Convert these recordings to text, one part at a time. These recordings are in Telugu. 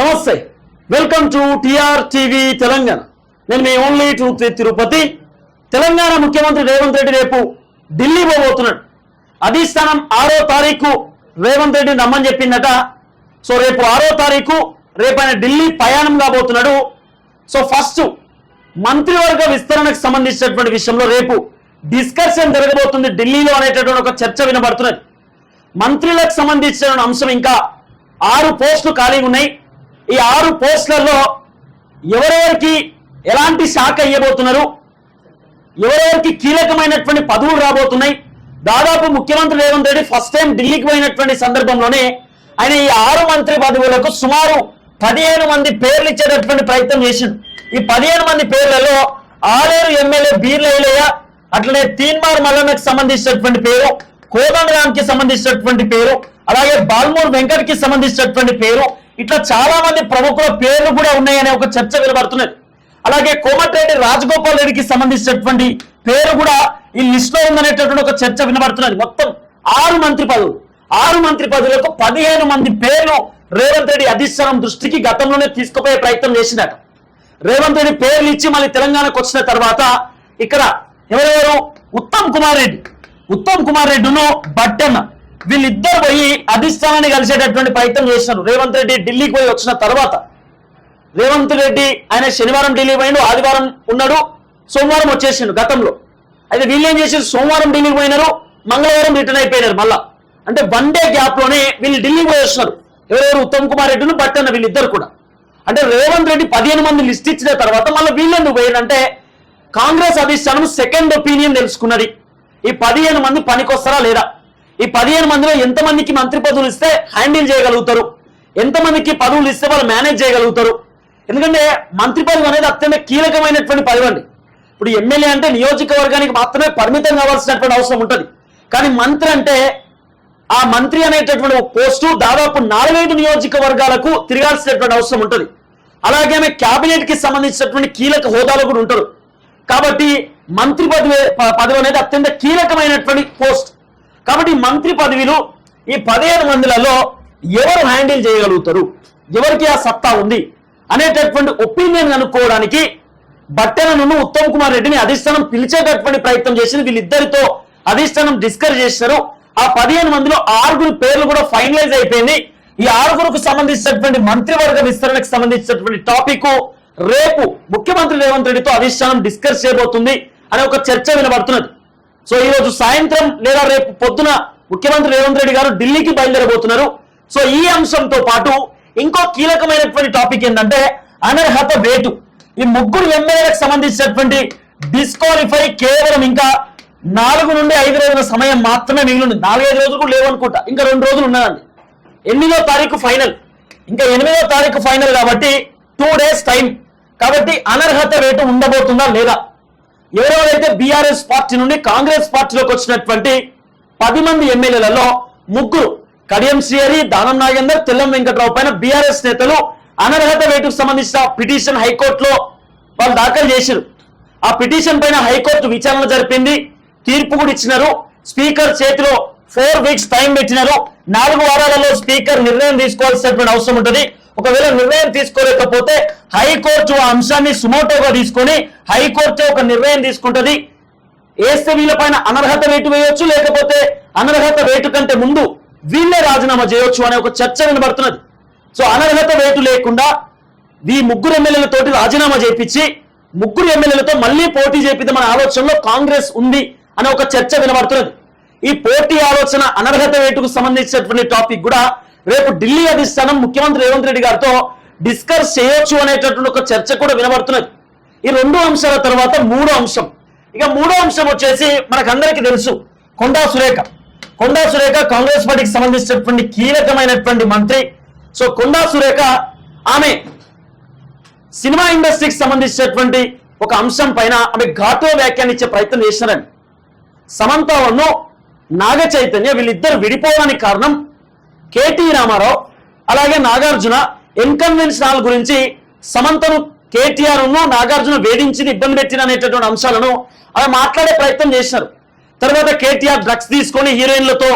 నమస్తే. Welcome to TR TV Telangana. నేను మీ ఓన్లీ టు తిరుపతి. తెలంగాణ ముఖ్యమంత్రి రేవంత్ రెడ్డి రేపు ఢిల్లీ పోబోతున్నాడు. అధిష్టానం ఆరో తారీఖు రేవంత్ రెడ్డి రమ్మని చెప్పిందట. సో రేపు ఆరో తారీఖు రేపు ఆయన ఢిల్లీ ప్రయాణం కాబోతున్నాడు. సో ఫస్ట్ మంత్రివర్గ విస్తరణకు సంబంధించినటువంటి విషయంలో రేపు డిస్కషన్ జరగబోతుంది ఢిల్లీలో అనేటటువంటి ఒక చర్చ వినబడుతున్నది. మంత్రులకు సంబంధించిన అంశం ఇంకా ఆరు పోస్టులు ఖాళీగా ఉన్నాయి. ఈ ఆరు పోస్టులలో ఎవరెవరికి ఎలాంటి శాఖ ఇవ్వబోతున్నారు ఎవరెవరికి కీలకమైనటువంటి పదవులు రాబోతున్నాయి? దాదాపు ముఖ్యమంత్రి రేవంత్ రెడ్డి ఫస్ట్ టైం ఢిల్లీకి పోయినటువంటి సందర్భంలోనే ఆయన ఈ ఆరు మంత్రి పదవులకు సుమారు పదిహేను మంది పేర్లు ఇచ్చేటటువంటి ప్రయత్నం చేసింది ఈ పదిహేను మంది పేర్లలో ఆలేరు ఎమ్మెల్యే బీర్లయ్య అట్లనే తీన్మార్ మల్లన్నకు సంబంధించినటువంటి పేరు కోదండరామ్కి సంబంధించినటువంటి పేరు అలాగే బాల్మూర్ వెంకట్కి సంబంధించినటువంటి పేరు ఇట్లా చాలా మంది ప్రముఖుల పేర్లు కూడా ఉన్నాయనే ఒక చర్చ వినబడుతున్నది. అలాగే కోమటిరెడ్డి రాజగోపాల్ రెడ్డికి సంబంధించినటువంటి పేరు కూడా ఈ లిస్ట్లో ఉందనేటటువంటి ఒక చర్చ వినబడుతున్నది. మొత్తం ఆరు మంత్రి పదవులు. ఆరు మంత్రి పదవులకు పదిహేను మంది పేర్లు రేవంత్ రెడ్డి అధిష్టానం దృష్టికి గతంలోనే తీసుకుపోయే ప్రయత్నం చేసినట్టు రేవంత్ రెడ్డి పేర్లు ఇచ్చి మళ్ళీ తెలంగాణకు వచ్చిన తర్వాత ఇక్కడ ఎవరెవరు? ఉత్తమ్ కుమార్ రెడ్డి. ఉత్తమ్ కుమార్ రెడ్డిను బట్టన్న. వీళ్ళిద్దరు పోయి అధిష్టానాన్ని కలిసేటటువంటి ప్రయత్నం చేస్తున్నారు. రేవంత్ రెడ్డి ఢిల్లీకి పోయి వచ్చిన తర్వాత. రేవంత్ రెడ్డి ఆయన శనివారం ఢిల్లీ పోయిండు ఆదివారం ఉన్నాడు సోమవారం వచ్చేసిండు గతంలో. అయితే వీళ్ళు ఏం చేసారు సోమవారం ఢిల్లీకి పోయినారు మంగళవారం రిటర్న్ అయిపోయినారు మళ్ళా. అంటే వన్ డే గ్యాప్లోనే వీళ్ళు ఢిల్లీ పోయి వస్తున్నారు ఎవరెవరు? ఉత్తమ్ కుమార్ రెడ్డిను బట్టన్న వీళ్ళిద్దరు కూడా. అంటే రేవంత్ రెడ్డి పదిహేను మంది లిస్ట్ ఇచ్చిన తర్వాత మళ్ళీ వీళ్ళెందుకు పోయారంటే కాంగ్రెస్ అధిష్టానం సెకండ్ ఒపీనియన్ తెలుసుకున్నది. ఈ పదిహేను మంది పనికొస్తారా లేదా? ఈ పదిహేను మందిలో ఎంతమందికి మంత్రి పదవులు ఇస్తే హ్యాండిల్ చేయగలుగుతారు? ఎంతమందికి పదవులు ఇస్తే వాళ్ళు మేనేజ్ చేయగలుగుతారు? ఎందుకంటే మంత్రి పదవి అనేది అత్యంత కీలకమైనటువంటి పదవి అండి. ఇప్పుడు ఎమ్మెల్యే అంటే నియోజకవర్గానికి మాత్రమే పరిమితం కావాల్సినటువంటి అవసరం ఉంటుంది. కానీ మంత్రి అంటే ఆ మంత్రి అనేటటువంటి ఒక పోస్టు దాదాపు నాలుగైదు నియోజకవర్గాలకు తిరగాల్సినటువంటి అవసరం ఉంటుంది. అలాగే ఆమె క్యాబినెట్కి సంబంధించినటువంటి కీలక హోదాలో కూడా ఉంటారు. కాబట్టి మంత్రి పదవి పదవి అనేది అత్యంత కీలకమైనటువంటి పోస్ట్. కాబట్టి మంత్రి పదవిలు ఈ పదిహేను మందిలలో ఎవరు హ్యాండిల్ చేయగలుగుతారు? ఎవరికి ఆ సత్తా ఉంది? అనేటటువంటి ఒపీనియన్ కనుక్కోవడానికి బట్టెలను ఉత్తమ్ కుమార్ రెడ్డిని అధిష్టానం పిలిచేటటువంటి ప్రయత్నం చేసింది. వీళ్ళిద్దరితో అధిష్టానం డిస్కస్ చేశారు. ఆ పదిహేను మందిలో ఆరుగురు పేర్లు కూడా ఫైనలైజ్ అయిపోయింది. ఈ ఆరుగురుకు సంబంధించినటువంటి మంత్రివర్గ విస్తరణకు సంబంధించినటువంటి టాపిక్ రేపు ముఖ్యమంత్రి రేవంత్ రెడ్డితో అధిష్టానం డిస్కస్ చేయబోతుంది అనే ఒక చర్చ వినబడుతున్నది. సో ఈ రోజు సాయంత్రం లేదా రేపు పొద్దున ముఖ్యమంత్రి రేవంత్ రెడ్డి గారు ఢిల్లీకి బయలుదేరబోతున్నారు. సో ఈ అంశంతో పాటు ఇంకో కీలకమైనటువంటి టాపిక్ ఏంటంటే అనర్హత వేటు. ఈ ముగ్గురు ఎమ్మెల్యేలకు సంబంధించినటువంటి డిస్క్వాలిఫై కేవలం ఇంకా నాలుగు నుండి ఐదు రోజుల సమయం మాత్రమే మిగిలింది. నాలుగైదు రోజులు కూడా లేవనుకుంటా. ఇంకా రెండు రోజులు ఉన్నాయండి. ఎనిమిదో తారీఖు ఫైనల్. ఇంకా ఎనిమిదో తారీఖు ఫైనల్ కాబట్టి టూ డేస్ టైం. కాబట్టి అనర్హత వేటు ఉండబోతుందా లేదా? ఎవరెవరైతే బీఆర్ఎస్ పార్టీ నుండి కాంగ్రెస్ పార్టీలోకి వచ్చినటువంటి పది మంది ఎమ్మెల్యేలలో ముగ్గురు కడియం శ్రీహరి దానం నాగేందర్ తెల్లం వెంకట్రావు పైన బీఆర్ఎస్ నేతలు అనర్హత వేటుకు సంబంధించిన పిటిషన్ హైకోర్టులో వాళ్ళు దాఖలు చేశారు. ఆ పిటిషన్ పైన హైకోర్టు విచారణ జరిపింది. తీర్పు కూడా ఇచ్చినారు. స్పీకర్ చేతిలో ఫోర్ వీక్స్ టైం పెట్టినారు. నాలుగు వారాలలో స్పీకర్ నిర్ణయం తీసుకోవాల్సినటువంటి అవసరం ఉంటుంది. ఒకవేళ నిర్ణయం తీసుకోలేకపోతే హైకోర్టు ఆ అంశాన్ని సుమోటోగా తీసుకొని హైకోర్టు ఒక నిర్ణయం తీసుకుంటది. వేస్తే వీళ్ళపైన అనర్హత వేటు వేయొచ్చు లేకపోతే అనర్హత వేటు కంటే ముందు వీళ్ళే రాజీనామా చేయొచ్చు అనే ఒక చర్చ వినబడుతున్నది. సో అనర్హత వేటు లేకుండా ఈ ముగ్గురు ఎమ్మెల్యేలతోటి రాజీనామా చేయించి ముగ్గురు ఎమ్మెల్యేలతో మళ్ళీ పోటీ చేపిద్దామనే ఆలోచనలో కాంగ్రెస్ ఉంది అనే ఒక చర్చ వినబడుతున్నది. ఈ పోటీ ఆలోచన అనర్హత వేటుకు సంబంధించినటువంటి టాపిక్ కూడా రేపు ఢిల్లీ అధిష్టానం ముఖ్యమంత్రి రేవంత్ రెడ్డి గారితో డిస్కస్ చేయొచ్చు అనేటటువంటి ఒక చర్చ కూడా వినబడుతున్నది. ఈ రెండు అంశాల తర్వాత మూడో అంశం. ఇక మూడో అంశం వచ్చేసి మనకందరికీ తెలుసు కొండా సురేఖ. కొండా సురేఖ కాంగ్రెస్ పార్టీకి సంబంధించినటువంటి కీలకమైనటువంటి మంత్రి. సో కొండా సురేఖ ఆమె సినిమా ఇండస్ట్రీకి సంబంధించినటువంటి ఒక అంశం పైన ఆమె ఘాటో వ్యాఖ్యానించే ప్రయత్నం చేశారని సమంతవన్ను నాగ చైతన్య వీళ్ళిద్దరు విడిపోవడానికి కారణం కేటీ రామారావు అలాగే నాగార్జున ఇన్కన్వెన్షనల్ గురించి సమంతను కేటీఆర్ నాగార్జున వేధించింది ఇబ్బంది పెట్టిన అనేటటువంటి అంశాలను అలా మాట్లాడే ప్రయత్నం చేశారు తర్వాత కేటీఆర్ డ్రగ్స్ తీసుకొని హీరోయిన్లతో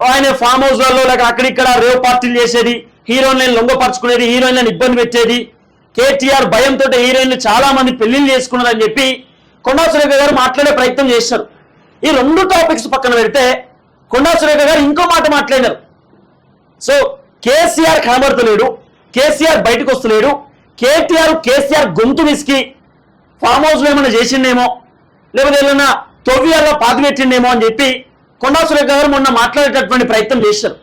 ఆయన ఫామ్ హౌస్లలో లేక అక్కడిక్కడ రేవ్ పార్టీలు చేసేది హీరోయిన్లను లొంగపరుచుకునేది హీరోయిన్లను ఇబ్బంది పెట్టేది. కేటీఆర్ భయంతో హీరోయిన్లు చాలా మంది పెళ్ళిళ్ళు చేసుకున్నారని చెప్పి కొండా సురేఖ గారు మాట్లాడే ప్రయత్నం చేశారు ఈ రెండు టాపిక్స్ పక్కన పెడితే కొండా సురేఖ గారు ఇంకో మాట మాట్లాడారు. సో కేసీఆర్ కనబడుతలేడు కేసీఆర్ బయటకు వస్తలేడు కేటీఆర్ కేసీఆర్ గొంతు విసికి ఫామ్ హౌస్లో ఏమైనా చేసిండేమో లేకపోతే ఏదైనా తొవ్వియాల్లో పాతిపెట్టిండేమో అని చెప్పి కొండా సురేఖ గారు మొన్న మాట్లాడేటటువంటి ప్రయత్నం చేశారు.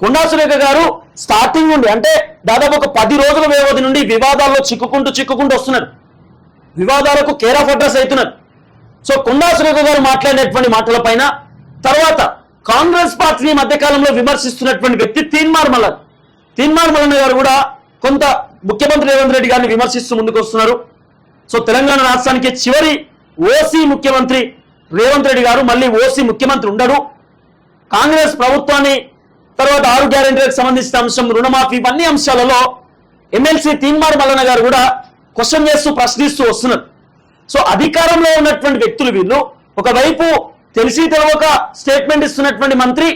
కొండా సురేఖ గారు స్టార్టింగ్ నుండి అంటే దాదాపు ఒక పది రోజుల వ్యవధి నుండి వివాదాల్లో చిక్కుకుంటూ చిక్కుకుంటూ వస్తున్నారు. వివాదాలకు కేర్ ఆఫ్ అడ్రస్ అవుతున్నారు. సో కొండా సురేఖ గారు మాట్లాడినటువంటి మాటల పైన తర్వాత కాంగ్రెస్ పార్టీని మధ్యకాలంలో విమర్శిస్తున్నటువంటి వ్యక్తి తీన్మార్ మల్లన్. తీన్మార్ మల్లన్ గారు కూడా కొంత ముఖ్యమంత్రి రేవంత్ రెడ్డి గారిని విమర్శిస్తూ ముందుకు వస్తున్నారు సో తెలంగాణ రాష్ట్రానికి చివరి ఓసీ ముఖ్యమంత్రి రేవంత్ రెడ్డి గారు మళ్ళీ ఓసీ ముఖ్యమంత్రి ఉండరు. కాంగ్రెస్ ప్రభుత్వాన్ని తర్వాత ఆరు గ్యారెంటీలకు సంబంధించిన అంశం రుణమాఫీ ఇవన్నీ అంశాలలో ఎమ్మెల్సీ తీన్మార్ మల్లన్న గారు కూడా క్వశ్చన్ చేస్తూ ప్రశ్నిస్తూ వస్తున్నారు. సో అధికారంలో ఉన్నటువంటి వ్యక్తులు వీళ్ళు. ఒకవైపు తెలిసి తెలవక స్టేట్మెంట్ ఇస్తున్నటువంటి మంత్రి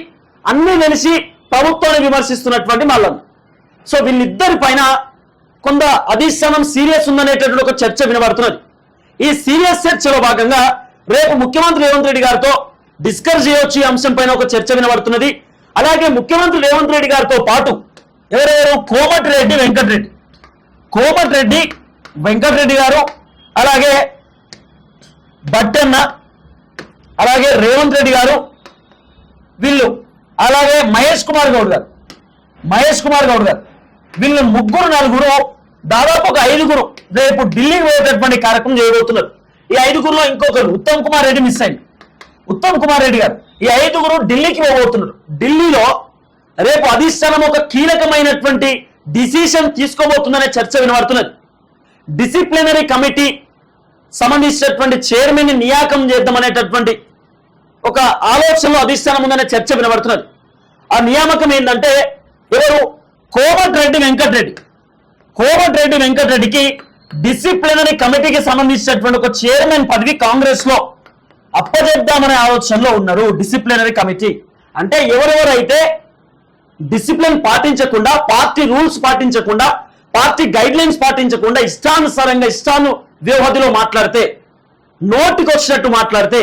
అన్ని తెలిసి ప్రభుత్వాన్ని విమర్శిస్తున్నటువంటి మల్లం సో వీళ్ళిద్దరి పైన కొంత అధిష్టానం సీరియస్ ఉందనేటటువంటి ఒక చర్చ వినబడుతున్నది. ఈ సీరియస్ చర్చలో భాగంగా రేపు ముఖ్యమంత్రి రేవంత్ రెడ్డి గారితో డిస్కస్ చేయొచ్చు ఈ అంశం పైన ఒక చర్చ వినబడుతున్నది. అలాగే ముఖ్యమంత్రి రేవంత్ రెడ్డి గారితో పాటు ఎవరెవరు? కోమటిరెడ్డి వెంకటరెడ్డి కోమటిరెడ్డి వెంకటరెడ్డి గారు అలాగే బట్టన్న అలాగే రేవంత్ రెడ్డి గారు వీళ్ళు అలాగే మహేష్ కుమార్ గౌడ్ గారు మహేష్ కుమార్ గౌడ్ గారు వీళ్ళు ముగ్గురు నలుగురు దాదాపు ఒక ఐదుగురు రేపు ఢిల్లీకి పోయేటటువంటి కార్యక్రమం చేయబోతున్నారు. ఈ ఐదుగురులో ఇంకొకరు ఉత్తమ్ కుమార్ రెడ్డి మిస్ అయింది. ఉత్తమ్ కుమార్ రెడ్డి గారు ఈ ఐదుగురు ఢిల్లీకి పోబోతున్నారు. ఢిల్లీలో రేపు అధిష్టానం ఒక కీలకమైనటువంటి డిసిషన్ తీసుకోబోతుందనే చర్చ వినబడుతున్నది. డిసిప్లినరీ కమిటీ సంబంధించినటువంటి చైర్మన్ని నియాకం చేద్దామనేటటువంటి ఒక ఆలోచనలో అధిష్టానం ఉందనే చర్చ వినబడుతున్నది. ఆ నియామకం ఏంటంటే ఎవరు? కోమటిరెడ్డి వెంకటరెడ్డి. కోమటిరెడ్డి వెంకటరెడ్డికి డిసిప్లినరీ కమిటీకి సంబంధించినటువంటి ఒక చైర్మన్ పదవి కాంగ్రెస్లో అప్పజెద్దామనే ఆలోచనలో ఉన్నారు డిసిప్లినరీ కమిటీ అంటే ఎవరెవరైతే డిసిప్లిన్ పాటించకుండా పార్టీ రూల్స్ పాటించకుండా పార్టీ గైడ్ లైన్స్ పాటించకుండా ఇష్టానుసారంగా ఇష్టాను వ్యవధిలో మాట్లాడితే నోటికి వచ్చినట్టు మాట్లాడితే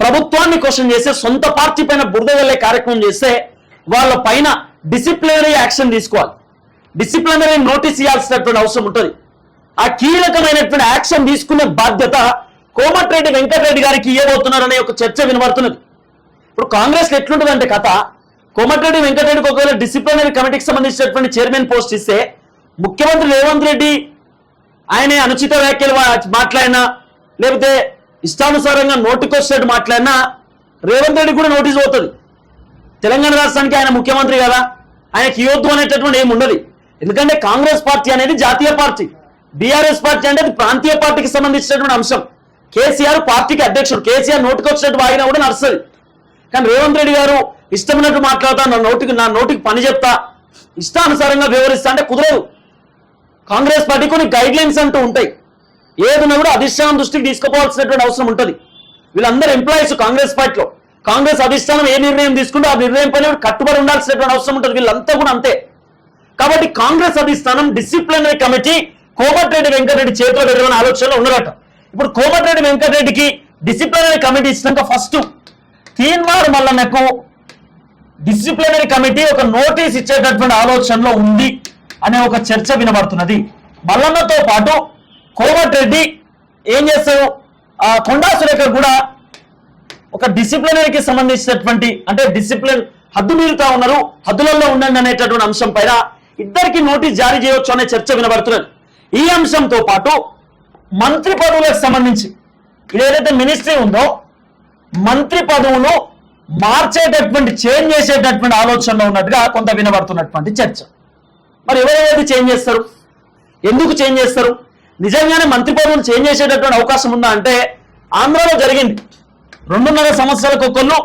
ప్రభుత్వాన్ని క్వశ్చన్ చేస్తే సొంత పార్టీ పైన బురద వెళ్ళే కార్యక్రమం చేస్తే వాళ్ళ పైన డిసిప్లినరీ యాక్షన్ తీసుకోవాలి. డిసిప్లినరీ నోటీస్ ఇవ్వాల్సినటువంటి అవసరం ఉంటుంది. ఆ కీలకమైనటువంటి యాక్షన్ తీసుకునే బాధ్యత కోమటిరెడ్డి వెంకటరెడ్డి గారికి ఇవ్వబోతున్నారనే ఒక చర్చ వినబడుతున్నది. ఇప్పుడు కాంగ్రెస్ ఎట్లుంటుందంటే కథ కోమటిరెడ్డి వెంకటరెడ్డికి ఒకవేళ డిసిప్లినరీ కమిటీకి సంబంధించినటువంటి చైర్మన్ పోస్ట్ ఇస్తే ముఖ్యమంత్రి రేవంత్ రెడ్డి ఆయనే అనుచిత వ్యాఖ్యలు మాట్లాడినా లేకపోతే ఇష్టానుసారంగా నోటికొచ్చినట్టు మాట్లాడినా రేవంత్ రెడ్డి కూడా నోటీస్ పోతుంది. తెలంగాణ రాష్ట్రానికి ఆయన ముఖ్యమంత్రి కదా ఆయనకి ఇవ్వద్దు అనేటటువంటి ఏమి ఉండదు. ఎందుకంటే కాంగ్రెస్ పార్టీ అనేది జాతీయ పార్టీ. బీఆర్ఎస్ పార్టీ అంటే అది ప్రాంతీయ పార్టీకి సంబంధించినటువంటి అంశం. కేసీఆర్ పార్టీకి అధ్యక్షుడు. కేసీఆర్ నోటికి వచ్చినట్టు వాగినా కూడా నడుస్తుంది. కానీ రేవంత్ రెడ్డి గారు ఇష్టమైనట్టు మాట్లాడతా నా నోటికి నా నోటికి పని చెప్తా ఇష్టానుసారంగా వివరిస్తా అంటే కుదరదు. కాంగ్రెస్ పార్టీ కొన్ని గైడ్ లైన్స్ అంటూ ఉంటాయి. ఏదైనా కూడా అధిష్టానం దృష్టికి తీసుకోవాల్సినటువంటి అవసరం ఉంటుంది. వీళ్ళందరూ ఎంప్లాయీస్ కాంగ్రెస్ పార్టీలో. కాంగ్రెస్ అధిష్టానం ఏ నిర్ణయం తీసుకుంటే ఆ నిర్ణయం పైన కట్టుబడి ఉండాల్సినటువంటి అవసరం ఉంటుంది. వీళ్ళంతా కూడా అంతే. కాబట్టి కాంగ్రెస్ అధిష్టానం డిసిప్లినరీ కమిటీ కోమటిరెడ్డి వెంకటరెడ్డి చేతిలో పెట్టడం ఆలోచనలో ఉన్నారట ఇప్పుడు కోమటిరెడ్డి వెంకటరెడ్డికి డిసిప్లినరీ కమిటీ ఇచ్చినాక ఫస్ట్ తీన్మార్ మల్లన్నకు డిసిప్లినరీ కమిటీ ఒక నోటీస్ ఇచ్చేటటువంటి ఆలోచనలో ఉంది. అనే ఒక చర్చ వినబడుతున్నది. మల్లన్నతో పాటు కోమటిరెడ్డి ఏం చేస్తారు ఆ కొండా సురేఖర్ కూడా ఒక డిసిప్లినరీకి సంబంధించినటువంటి అంటే డిసిప్లిన్ హద్దు మీరుతా ఉన్నారు హద్దులలో ఉండండి అనేటటువంటి అంశం పైన ఇద్దరికి నోటీస్ జారీ చేయవచ్చు అనే చర్చ వినబడుతున్నది. ఈ అంశంతో పాటు మంత్రి పదవులకు సంబంధించి ఏదైతే మినిస్ట్రీ ఉందో మంత్రి పదవులు మార్చేటటువంటి చేంజ్ చేసేటటువంటి ఆలోచనలో ఉన్నట్టుగా కొంత వినబడుతున్నటువంటి చర్చ. మరి ఎవరెవరు చేంజ్ చేస్తారు? ఎందుకు చేంజ్ చేస్తారు? నిజంగానే మంత్రి పదవులు చేంజ్ చేసేటటువంటి అవకాశం ఉందా అంటే ఆంధ్రాలో జరిగింది. రెండున్నర సంవత్సరాలకు ఒకళ్ళు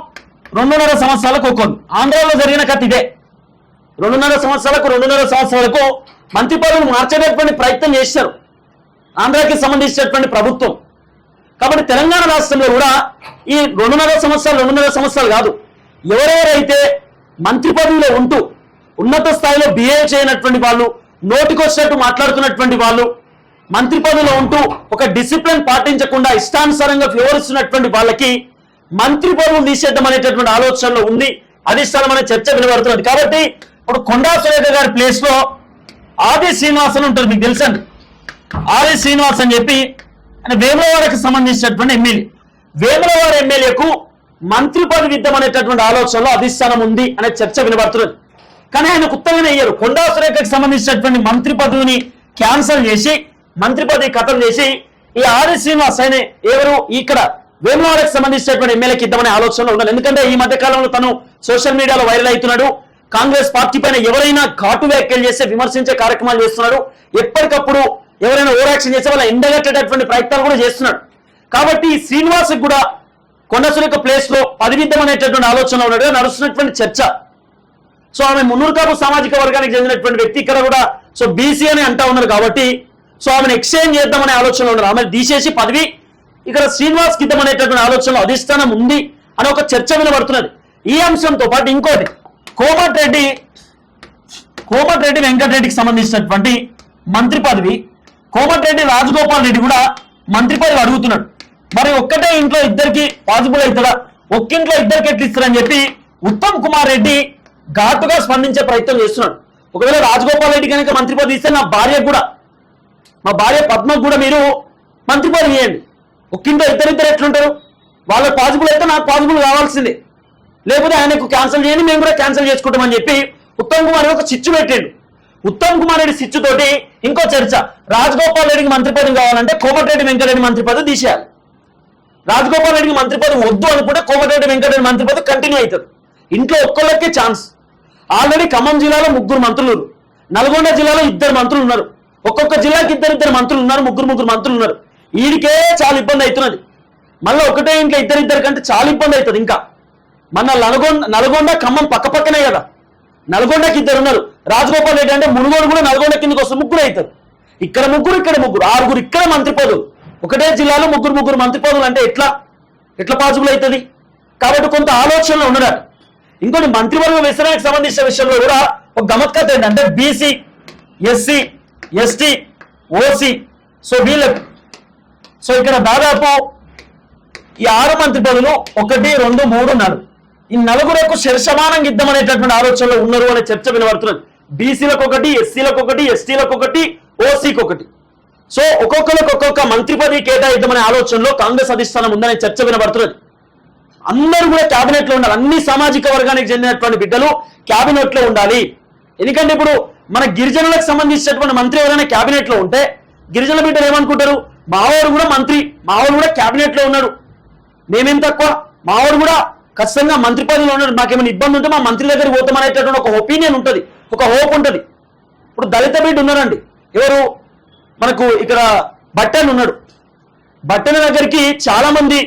రెండున్నర సంవత్సరాలకు ఒకళ్ళు. ఆంధ్రాలో జరిగిన కథ ఇదే. రెండున్నర సంవత్సరాలకు రెండున్నర సంవత్సరాలకు మంత్రి పదవులు మార్చేటటువంటి ప్రయత్నం చేశారు. ఆంధ్రాకి సంబంధించినటువంటి ప్రభుత్వం. కాబట్టి తెలంగాణ రాష్ట్రంలో కూడా ఈ రెండున్నర సంవత్సరాలు రెండున్నర సంవత్సరాలు కాదు. ఎవరెవరైతే మంత్రి పదవిలో ఉంటూ ఉన్నత స్థాయిలో బిహేవ్ చేయనటువంటి వాళ్ళు నోటికొచ్చినట్టు మాట్లాడుతున్నటువంటి వాళ్ళు మంత్రి పదవిలో ఉంటూ ఒక డిసిప్లిన్ పాటించకుండా ఇష్టానుసారంగా వ్యవహరిస్తున్నటువంటి వాళ్ళకి మంత్రి పదవులు తీసేద్దాం అనేటటువంటి ఆలోచనలో ఉంది. అధిష్టానం అనే చర్చ వినబడుతున్నది. కాబట్టి ఇప్పుడు కొండా సురేఖ గారి ప్లేస్లో ఆది శ్రీనివాసన్ ఉంటుంది మీకు తెలుసండి ఆది శ్రీనివాస్ అని చెప్పి ఆయన వేములవాడకి సంబంధించినటువంటి ఎమ్మెల్యే. వేములవాడ ఎమ్మెల్యేకు మంత్రి పదవి ఇద్దాం అనేటటువంటి ఆలోచనలో అధిష్టానం ఉంది అనే చర్చ వినబడుతున్నది. కానీ ఆయన ఉత్తరగానే అయ్యారు కొండా సురేఖకి సంబంధించినటువంటి మంత్రి పదవిని క్యాన్సల్ చేసి మంత్రి పదవి ఖతం చేసి ఈ ఆది శ్రీనివాస్ ఆయన ఎవరు? ఇక్కడ వేములవాడకి సంబంధించినటువంటి ఎమ్మెల్యేకి ఇద్దామనే ఆలోచనలో ఉన్నారు. ఎందుకంటే ఈ మధ్య కాలంలో తను సోషల్ మీడియాలో వైరల్ అవుతున్నాడు. కాంగ్రెస్ పార్టీ పైన ఎవరైనా ఘాటు వ్యాఖ్యలు చేస్తే విమర్శించే కార్యక్రమాలు చేస్తున్నాడు. ఎప్పటికప్పుడు ఎవరైనా ఓవరాక్షన్ చేస్తే వాళ్ళ ఎండగట్టేటటువంటి ప్రయత్నాలు కూడా చేస్తున్నాడు. కాబట్టి ఈ శ్రీనివాస్ కూడా కొండసురేఖ ప్లేస్లో పదవిద్దాం అనేటటువంటి ఆలోచన ఉన్నాడు. నడుస్తున్నటువంటి చర్చ. సో ఆమె మున్నూరు సామాజిక వర్గానికి చెందినటువంటి వ్యక్తి ఇక్కడ కూడా సో బీసీ అని అంటా ఉన్నారు కాబట్టి సో ఆమెను ఎక్స్చేంజ్ చేద్దామనే ఆలోచనలో ఉన్నారు. ఆమె తీసేసి పదవి ఇక్కడ శ్రీనివాస్ గిద్దం అనేటటువంటి ఆలోచనలో అధిష్టానం ఉంది అని ఒక చర్చ వినబడుతున్నది. ఈ అంశంతో పాటు ఇంకోటి కోమటిరెడ్డి కోమటిరెడ్డి వెంకటరెడ్డికి సంబంధించినటువంటి మంత్రి పదవి కోమటిరెడ్డి రాజగోపాల్ రెడ్డి కూడా మంత్రి పదవి అడుగుతున్నాడు. మరి ఒక్కటే ఇంట్లో ఇద్దరికి పాసిబుల్ అవుతుందా? ఒక్కింట్లో ఇద్దరికి ఎట్లు ఇస్తారని చెప్పి ఉత్తమ్ కుమార్ రెడ్డి ఘాటుగా స్పందించే ప్రయత్నం చేస్తున్నాడు. ఒకవేళ రాజగోపాల్ రెడ్డి కనుక మంత్రి పదవి ఇస్తే నా భార్య కూడా మా భార్య పద్మకు కూడా మీరు మంత్రి పదవి ఇవ్వండి ఒక్కింటో ఇద్దరిద్దరు ఎట్లుంటారు? వాళ్ళకి పాజిబుల్ అయితే నాకు పాజిబుల్ కావాల్సిందే. లేకపోతే ఆయనకు క్యాన్సిల్ చేయండి మేము కూడా క్యాన్సిల్ చేసుకుంటామని చెప్పి ఉత్తమ్ కుమార్ ఒక సిచ్చు పెట్టిండు. ఉత్తమ్ కుమార్ రెడ్డి సిచ్చు తోటి ఇంకో చర్చ. రాజగోపాల్ రెడ్డికి మంత్రి పదవి కావాలంటే కోమటిరెడ్డి వెంకటరెడ్డి మంత్రి పదవి తీసేయాలి. రాజగోపాల్ రెడ్డికి మంత్రి పదవి వద్దు అనుకుంటే కోమటిరెడ్డి వెంకటరెడ్డి మంత్రి పదవి కంటిన్యూ అవుతుంది. ఇంట్లో ఒక్కళ్ళకే ఛాన్స్ ఆల్రెడీ ఖమ్మం జిల్లాలో ముగ్గురు మంత్రులు నల్గొండ జిల్లాలో ఇద్దరు మంత్రులు ఉన్నారు. ఒక్కొక్క జిల్లాకి ఇద్దరు ఇద్దరు మంత్రులు ఉన్నారు ముగ్గురు ముగ్గురు మంత్రులు ఉన్నారు. వీడికే చాలా ఇబ్బంది అవుతున్నది. మళ్ళీ ఒకటే ఇంట్లో ఇద్దరు ఇద్దరు కంటే చాలా ఇబ్బంది అవుతుంది ఇంకా. మన నల్గొండ నల్గొండ ఖమ్మం పక్క పక్కనే కదా. నల్గొండకి ఇద్దరు ఉన్నారు. రాజగోపాల్ రెడ్డి అంటే మునుగోడు కూడా నల్గొండ కిందకి వస్తే ముగ్గురు అవుతారు. ఇక్కడ ముగ్గురు ఇక్కడ ముగ్గురు ఆరుగురు ఇక్కడ మంత్రి పదవులు. ఒకటే జిల్లాలో ముగ్గురు ముగ్గురు మంత్రి పదవులు అంటే ఎట్లా? ఎట్లా పాజిబుల్ అవుతుంది? కాబట్టి కొంత ఆలోచనలో ఉన్నాడు ఇంకోటి మంత్రివర్గ విస్తరణకు సంబంధించిన విషయంలో కూడా ఒక గమత్కత ఏంటంటే BC SC ST OC so వీళ్ళకు. సో ఇక్కడ దాదాపు ఈ ఆరు మంత్రి పదవులు ఒకటి రెండు మూడు నాలుగు. ఈ నలుగురకు యుద్ధం ఇద్దామనేటటువంటి ఆలోచనలో ఉన్నారు అనే చర్చ వినబడుతున్నది. బీసీలకు ఒకటి ఎస్సీలకు ఒకటి ఎస్టీలకు ఒకటి ఓసీకి ఒకటి. సో ఒక్కొక్కరికి ఒక్కొక్క మంత్రి పదవి కేటాయిద్దామనే ఆలోచనలో కాంగ్రెస్ అధిష్టానం ఉందనే చర్చ వినబడుతున్నది. అందరూ కూడా క్యాబినెట్లో ఉండాలి. అన్ని సామాజిక వర్గానికి చెందినటువంటి బిడ్డలు క్యాబినెట్లో ఉండాలి. ఎందుకంటే ఇప్పుడు మన గిరిజనులకు సంబంధించినటువంటి మంత్రి ఎవరైనా క్యాబినెట్లో ఉంటే గిరిజన బిడ్డలు ఏమనుకుంటారు? మావాడు కూడా మంత్రి మావాడు కూడా క్యాబినెట్లో ఉన్నాడు మేమేం తక్కువ? మావాడు కూడా ఖచ్చితంగా మంత్రి పదవిలో ఉన్నాడు మాకేమైనా ఇబ్బంది ఉంటే మా మంత్రి దగ్గరికి పోతామనేటటువంటి ఒక ఒపీనియన్ ఉంటుంది. ఒక హోప్ ఉంటుంది. ఇప్పుడు దళిత బిడ్డ ఉన్నారండి. ఎవరు? మనకు ఇక్కడ బట్టన్ ఉన్నాడు. బట్టన్ దగ్గరికి చాలా మంది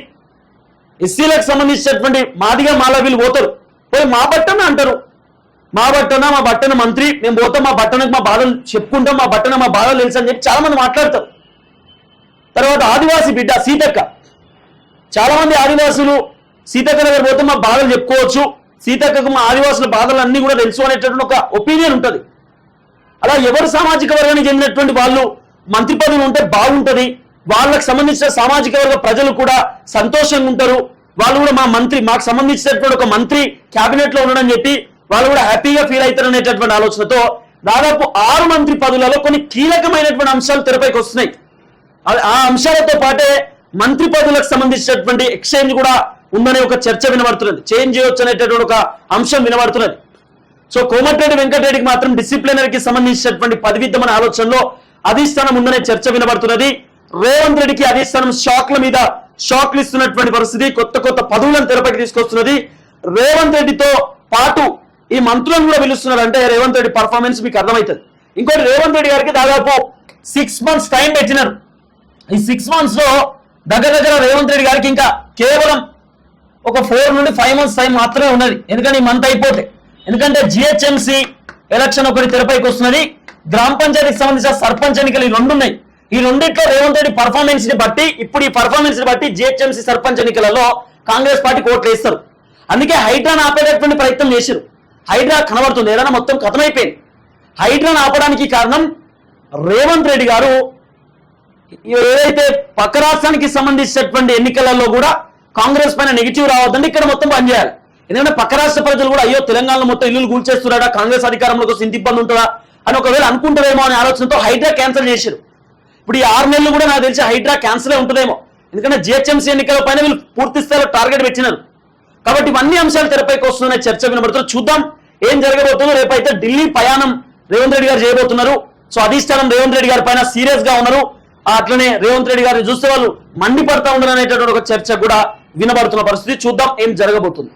ఎస్సీలకు సంబంధించినటువంటి మాదిగా మాలా వీళ్ళు పోతారు. పోయి మా బట్టన అంటారు. మా బట్టన మా బట్టన మంత్రి మేము పోతాం మా బట్టనకు మా బాధలు చెప్పుకుంటాం మా బట్టన మా బాధలు తెలుసు అని చెప్పి చాలా మంది మాట్లాడతారు. తర్వాత ఆదివాసీ బిడ్డ సీతక్క. చాలా మంది ఆదివాసులు సీతక్క దగ్గర పోతే మా బాధలు చెప్పుకోవచ్చు. సీతక్కకు మా ఆదివాసుల బాధలు అన్ని కూడా తెలుసు అనేటటువంటి ఒక ఒపీనియన్ ఉంటుంది. అలా ఎవరు సామాజిక వర్గానికి చెందినటువంటి వాళ్ళు మంత్రి పదవి ఉంటే బాగుంటుంది. వాళ్ళకు సంబంధించిన సామాజిక వర్గ ప్రజలు కూడా సంతోషంగా ఉంటారు. వాళ్ళు కూడా మా మంత్రి మాకు సంబంధించినటువంటి ఒక మంత్రి కేబినెట్లో ఉండడం చెప్పి వాళ్ళు కూడా హ్యాపీగా ఫీల్ అవుతారు అనేటటువంటి ఆలోచనతో దాదాపు ఆరు మంత్రి పదవులలో కొన్ని కీలకమైనటువంటి అంశాలు తెరపైకి వస్తున్నాయి. ఆ- అంశాలతో పాటే మంత్రి పదవులకు సంబంధించినటువంటి ఎక్స్చేంజ్ కూడా ఉందనే ఒక చర్చ వినబడుతున్నది. చేంజ్ చేయొచ్చు అనేటటువంటి ఒక అంశం వినబడుతున్నది. సో కోమటిరెడ్డి వెంకటరెడ్డికి మాత్రం డిసిప్లినరీకి సంబంధించినటువంటి పదవిద్దమనే ఆలోచనలో అధిష్టానం ఉందనే చర్చ వినబడుతున్నది. రేవంత్ రెడ్డికి అధిష్టానం షాక్ల మీద షాక్లు ఇస్తున్నటువంటి పరిస్థితి కొత్త కొత్త పదవులను తెరపైకి తీసుకొస్తున్నది. రేవంత్ రెడ్డితో పాటు ఈ మంత్రులను కూడా పిలుస్తున్నారు. అంటే రేవంత్ రెడ్డి పర్ఫార్మెన్స్ మీకు అర్థమవుతుంది. ఇంకోటి రేవంత్ రెడ్డి గారికి దాదాపు సిక్స్ మంత్స్ టైం పెట్టినారు. ఈ సిక్స్ మంత్స్లో దగ్గర దగ్గర రేవంత్ రెడ్డి గారికి ఇంకా కేవలం ఒక ఫోర్ నుండి ఫైవ్ మంత్స్ టైం మాత్రమే ఉన్నది. ఎందుకంటే ఈ మంత్ అయిపోతే? ఎందుకంటే జిహెచ్ఎంసి ఎలక్షన్ ఒకటి తెరపైకి వస్తున్నది. గ్రామ పంచాయతీకి సంబంధించిన సర్పంచ్ ఎన్నికలు ఈ రెండు ఉన్నాయి. ఈ రెండిట్లో రేవంత్ రెడ్డి పర్ఫార్మెన్స్ని బట్టి ఇప్పుడు ఈ పర్ఫార్మెన్స్ని బట్టి జిహెచ్ఎంసీ సర్పంచ్ ఎన్నికలలో కాంగ్రెస్ పార్టీ ఓట్లు వేస్తారు. అందుకే హైడ్రాన్ ఆపేటటువంటి ప్రయత్నం చేశారు. హైడ్రా కనబడుతుంది. ఏదైనా మొత్తం కథమైపోయింది. హైడ్రాను ఆపడానికి కారణం రేవంత్ రెడ్డి గారు ఏదైతే పక్క రాష్ట్రానికి సంబంధించినటువంటి ఎన్నికలలో కూడా కాంగ్రెస్ పైన నెగిటివ్ రావద్దండి ఇక్కడ మొత్తం పనిచేయాలి ఎందుకంటే పక్క రాష్ట్ర ప్రజలు కూడా అయ్యో తెలంగాణలో మొత్తం ఇల్లు కూల్చేస్తున్నాడా? కాంగ్రెస్ అధికారంలోకి వస్తే ఇంత ఇబ్బంది ఉంటుందా? అని ఒకవేళ అనుకుంటారేమో అనే ఆలోచనతో హైడ్రా క్యాన్సిల్ చేశారు. ఇప్పుడు ఈ ఆరు నెలలు కూడా నాకు తెలిసి హైడ్రా క్యాన్సిల్ ఉంటుందేమో. ఎందుకంటే జిహెచ్ఎంసీ ఎన్నికల పైన వీళ్ళు పూర్తి స్థాయిలో టార్గెట్ పెట్టినారు. కాబట్టి ఇవన్నీ అంశాలు తెరపైకి వస్తున్న చర్చ వినబడుతుంది. చూద్దాం ఏం జరగబోతుందో. రేపైతే ఢిల్లీ ప్రయాణం రేవంత్ రెడ్డి గారు చేయబోతున్నారు. సో అధిష్టానం రేవంత్ రెడ్డి గారి పైన సీరియస్గా ఉన్నారు. అట్లనే రేవంత్ రెడ్డి గారిని చూస్తే వాళ్ళు మండిపడతా ఉండరు అనేటటువంటి ఒక చర్చ కూడా వినబడుతున్న పరిస్థితి. చూద్దాం ఏం జరగబోతుంది.